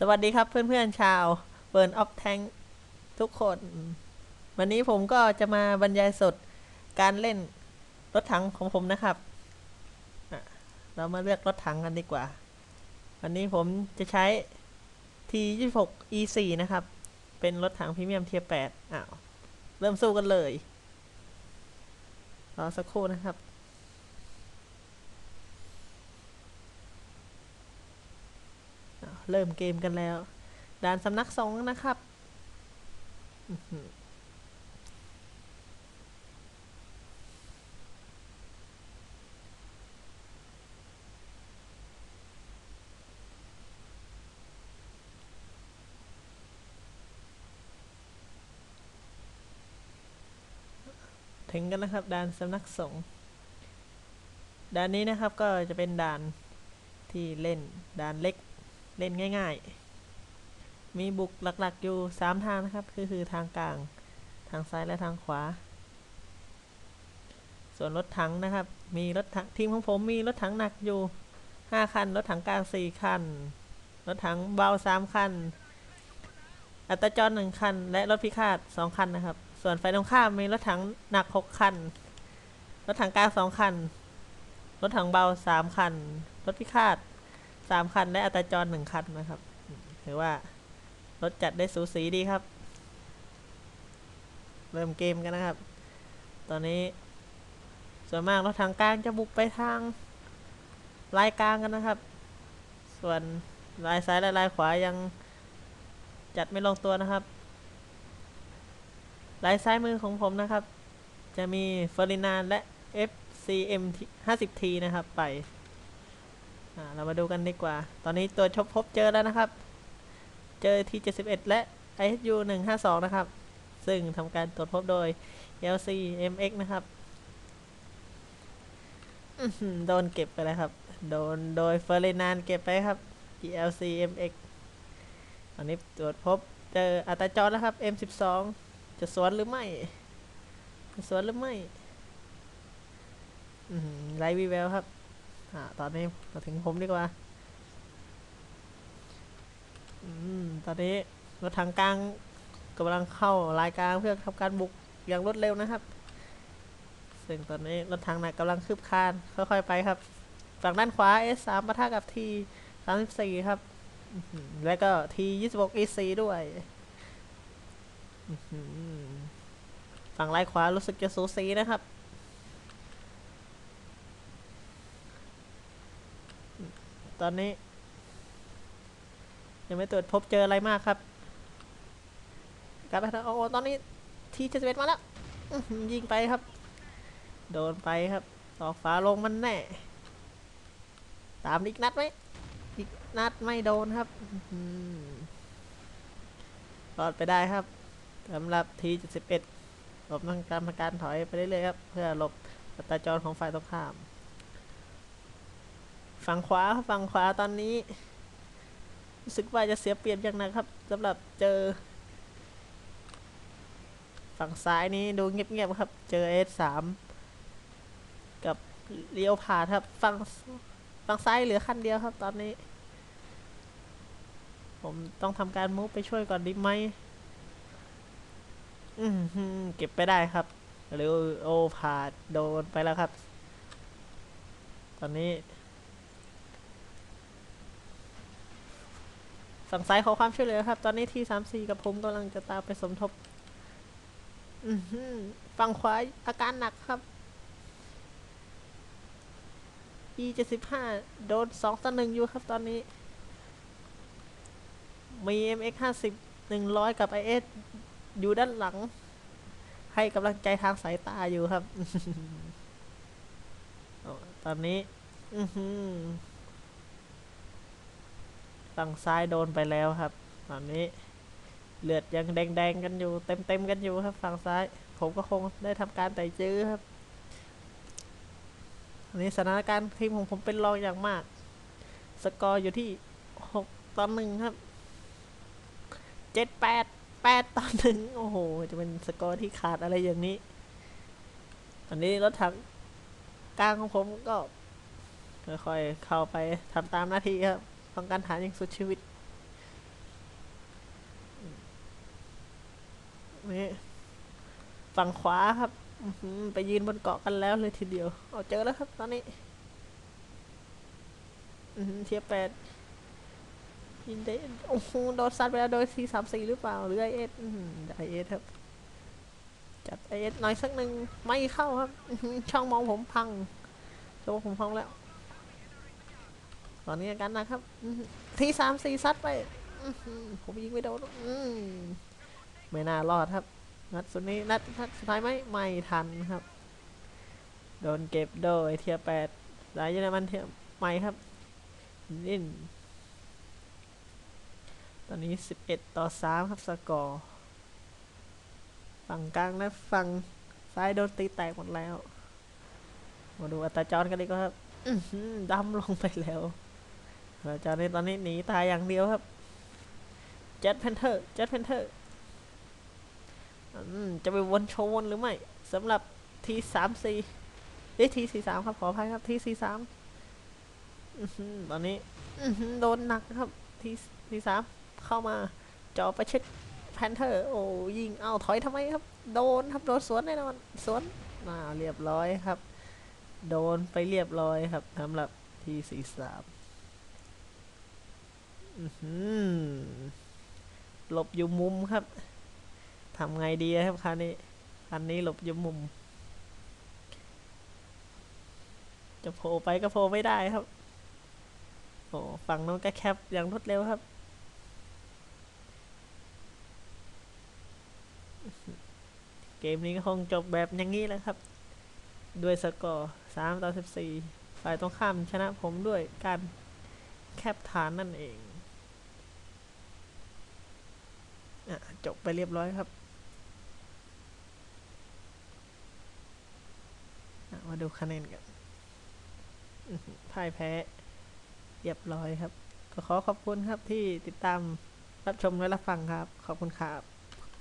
สวัสดีครับเพื่อนๆชาวเบิร์นออฟแทงทุกคน วันนี้ผมก็จะมาบรรยายสดการเล่นรถถังของผมนะครับ เรามาเลือกรถถังกันดีกว่า วันนี้ผมจะใช้ T26 E4 นะครับ เป็นรถถังพรีเมียมเทียร์8อ้าว เริ่มสู้กันเลย รอสักครู่นะครับ อ้าว เริ่มเกมกันแล้ว ด่านสำนักสงฆ์นะครับถึงกันนะครับด่านสำนักสงฆ์ด่านนี้นะครับก็จะเป็นด่านที่เล่นด่านเล็ก เล่นง่าย ๆ มีบุกหลักๆอยู่ 3 ทางนะครับ คือคือทางกลาง ทางซ้ายและทางขวา ส่วนรถถังนะครับ มีรถถังทีมของผมมีรถถังหนักอยู่ 5 คัน รถถังกลาง 4 คัน รถถังเบา 3 คัน อัตจราจร1คัน และรถพิฆาต 2 คันนะครับ ส่วนไฟตรงข้ามมีรถถังหนัก 6 คัน รถถังกลาง 2 คัน รถถังเบา 3 คัน รถพิฆาต สามคันและอัตราจรหนึ่งคันนะครับถือว่ารถจัดได้สูสีดีครับ เริ่มเกมกันนะครับ ตอนนี้ ส่วนมากรถทางกลางจะบุกไปทางลายกลางกันนะครับ ส่วนลายซ้ายและลายขวายังจัดไม่ลงตัวนะครับ ลายซ้ายมือของผมนะครับ จะมีเฟอร์ดินานและ FCM 50T นะครับไป เรามาดูกันดีกว่า ตอนนี้ตัวชบพบเจอแล้วนะครับ เจอที่ 71 และ ISU 152 นะครับ ซึ่งทำการตรวจพบโดย LC MX นะครับโดนเก็บไปแล้วครับ โดนโดยเฟอร์เรนานเก็บไปครับ GLC MX ตอนนี้ตรวจพบเจออัตราจรแล้วครับ M12 จะสวนหรือไม่ จะสวนหรือไม่ไรวีแววครับ อ่าตอนนี้มาถึงผมดีกว่าอืมตอนนี้รถทางกลางกำลังเข้ารายกลางเพื่อทำการบุกอย่างรวดเร็วนะครับ ซึ่งตอนนี้รถทางหนักกำลังคืบคานค่อยๆไปครับ ฝั่งด้านขวา S3 ปะทะกับ T 34ครับ แล้วก็ T 26 EC ด้วยฝั่งลายขวารู้สึกจะสูสีนะครับ ต อนนี้ ยังไม่ตรวจพบเจออะไรมากครับกลับไปทาโอ้ตอนนี้ทีเจ็ดสิบเอ็ดมาแล้วยิงไปครับ โดนไปครับตอกฝาลงมันแน่ ตามอีกนัดไหมอีกนัดไม่โดนครับรอดไปได้ครับสำหรับทีเจ็ดสิบเอ็ดหลบทางการการถอยไปเรื่อยๆครับ เพื่อหลบอัตราจรของฝ่ายตรงข้าม ฝั่งขวาฝั่งขวาตอนนี้รู้สึกว่าจะเสียเปรียบอย่างนะครับสำหรับเจอ ฝั่งซ้ายนี้ดูเงียบๆครับ เจอ S3 กับเลี้ยวผ่าดครับฝั่งฝั่งซ้ายเหลือคันเดียวครับ ตอนนี้ ผมต้องทำการมูฟไปช่วยก่อนดีไหมอืเก็บไปได้ครับเรียวโอผ่าดโดนไปแล้วครับ ตอนนี้ ฝั่งซ้ายขอความช่วยเหลือครับ ตอนนี้ทีสามสี่กับผมกำลังจะตามไปสมทบอือหือฝั่งขวาอาการหนักครับ E เจ็ดสิบห้าโดนสองต่อหนึ่งอยู่ครับตอนนี้ มี MX ห้าสิบหนึ่งร้อยกับ IS อยู่ด้านหลัง ให้กำลังใจทางสายตาอยู่ครับ ตอนนี้ อือหือ ฝั่งซ้ายโดนไปแล้วครับ ตอนนี้เลือดยังแดงๆกันอยู่เต็มๆกันอยู่ครับฝั่งซ้าย ผมก็คงได้ทำการไต่จื้อครับอันนี้สถานการณ์ทีมของผมเป็นรองอย่างมาก สกอร์อยู่ที่หกต่อหนึ่งครับเจ็ดแปดแปดต่อหนึ่งโอ้โห จะเป็นสกอร์ที่ขาดอะไรอย่างนี้ อันนี้รถถังกลางของผมก็ค่อยๆเข้าไปทำตามหน้าที่ครับ ฟังการหาอย่างสุดชีวิตนี่ฝั่งขวาครับไปยืนบนเกาะกันแล้วเลยทีเดียว เอาเจอแล้วครับ ตอนนี้เทียบแปดยินได้โอ้โหโดนซัดไปแล้วโดยซีสามสี่หรือเปล่า หรือไอเอสไอเอสครับ จับไอเอสหน่อยสักหนึ่งไม่เข้าครับ ช่องมองผมพังจะว่าผมพังแล้ว ตอนนี้อาการหนะครับทีสามสี่ซัดไปผมยิงไม่โดนไม่น่ารอดครับนัดสุดนี้นัดนัดสุดท้ายไหมไม่ทันครับ โดนเก็บโดยเทียแปดสายเยอรมันเทียไม่ครับนินตอนนี้ 11 ต่อ 3 ครับ สกอร์ ฝั่งกลางและฝั่งซ้ายโดนตีแตกหมดแล้ว มาดูอัตราจรกันดีกว่าครับดำลงไปแล้ว อัตราจรนี่ตอนนี้หนีตายอย่างเดียวครับเจ็ตเพนเทอร์เจ็ตเพนเทอร์จะไปวนโชว์วนหรือไม่สำหรับทีสามสี่เอ้ทีสี่สามครับขออภัยครับทีสี่สามตอนนี้อื้อหือโดนหนักครับทีทีสามเข้ามาจอประชิดแพนเทอร์ โอ้ยิงเอาถอยทำไมครับ โดนครับโดนสวนแน่นอนสวนมาเรียบร้อยครับ โดนไปเรียบร้อยครับสำหรับทีสี่สาม หลบอยู่มุมครับทำไงดีครับคันนี้คันนี้หลบอยู่มุม จะโผล่ไปก็โผล่ไม่ได้ครับ โอ้ฝั่งน้นก็แคปอย่างรวดเร็วครับเกมนี้ก็คงจบแบบอย่างนี้แหละครับ ด้วยสกอร์3ต่อ 14 ฝ่ายตรงข้ามชนะผมด้วยการแคปฐานนั่นเองอะ จบไปเรียบร้อยครับ มาดูคะแนนกันพ่ายแพ้เรียบร้อยครับ ก็ขอขอบคุณครับที่ติดตามรับชมและรับฟังครับ ขอบคุณครับ